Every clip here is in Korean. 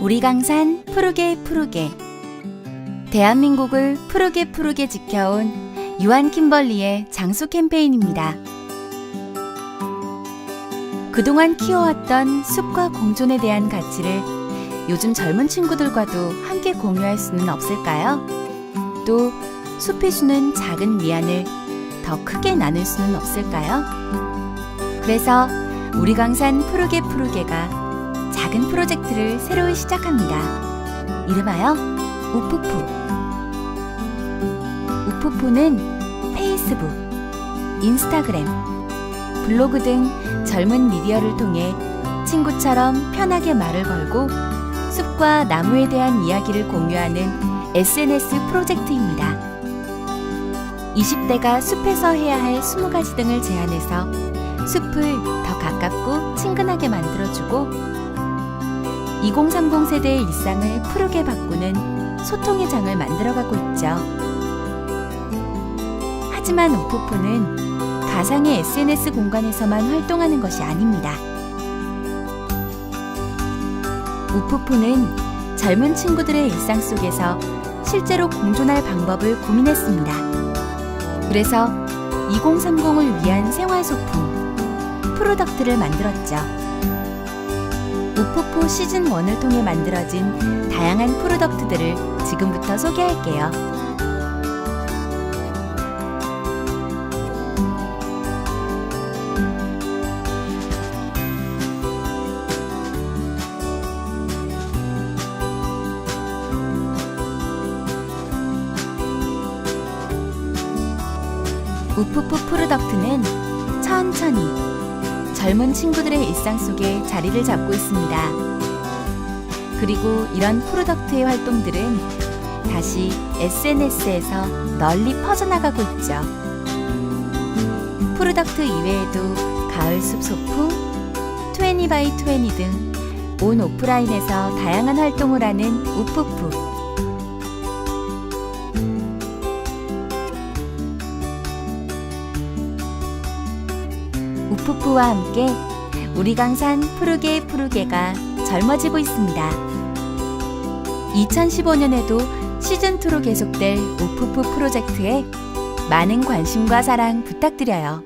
우리 강산 푸르게 푸르게 대한민국을 푸르게 푸르게 지켜온 유한 킴벌리의 장수 캠페인입니다. 그동안 키워왔던 숲과 공존에 대한 가치를 요즘 젊은 친구들과도 함께 공유할 수는 없을까요? 또 숲이 주는 작은 미안을 더 크게 나눌 수는 없을까요? 그래서 우리 강산 푸르게 푸르게가 작은 프로젝트를 새로 시작합니다. 이름하여 우푸푸. 우푸푸는 페이스북, 인스타그램, 블로그 등 젊은 미디어를 통해 친구처럼 편하게 말을 걸고 숲과 나무에 대한 이야기를 공유하는 SNS 프로젝트입니다. 20대가 숲에서 해야 할 20가지 등을 제안해서 숲을 더 가깝고 친근하게 만들어주고 2030 세대의 일상을 푸르게 바꾸는 소통의 장을 만들어가고 있죠. 하지만 오프포는 가상의 SNS 공간에서만 활동하는 것이 아닙니다. 우프포는 젊은 친구들의 일상 속에서 실제로 공존할 방법을 고민했습니다. 그래서 2030을 위한 생활 소품, 프로덕트를 만들었죠. 우프포 시즌1을 통해 만들어진 다양한 프로덕트들을 지금부터 소개할게요. 우프프 프로덕트는 천천히 젊은 친구들의 일상 속에 자리를 잡고 있습니다. 그리고 이런 프로덕트의 활동들은 다시 SNS에서 널리 퍼져나가고 있죠. 프로덕트 이외에도 가을숲 소품, 20 바이 20 등 온 오프라인에서 다양한 활동을 하는 우프프. 우프프와 함께 우리 강산 푸르게 푸르게가 젊어지고 있습니다. 2015년에도 시즌2로 계속될 우프프 프로젝트에 많은 관심과 사랑 부탁드려요.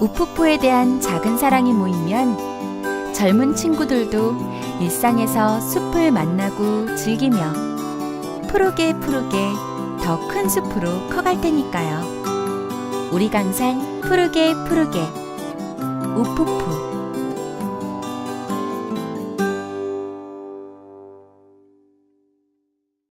우프프에 대한 작은 사랑이 모이면 젊은 친구들도 일상에서 숲을 만나고 즐기며 푸르게 푸르게 더 큰 숲으로 커갈 테니까요. 우리 강산 푸르게 푸르게 우푸푸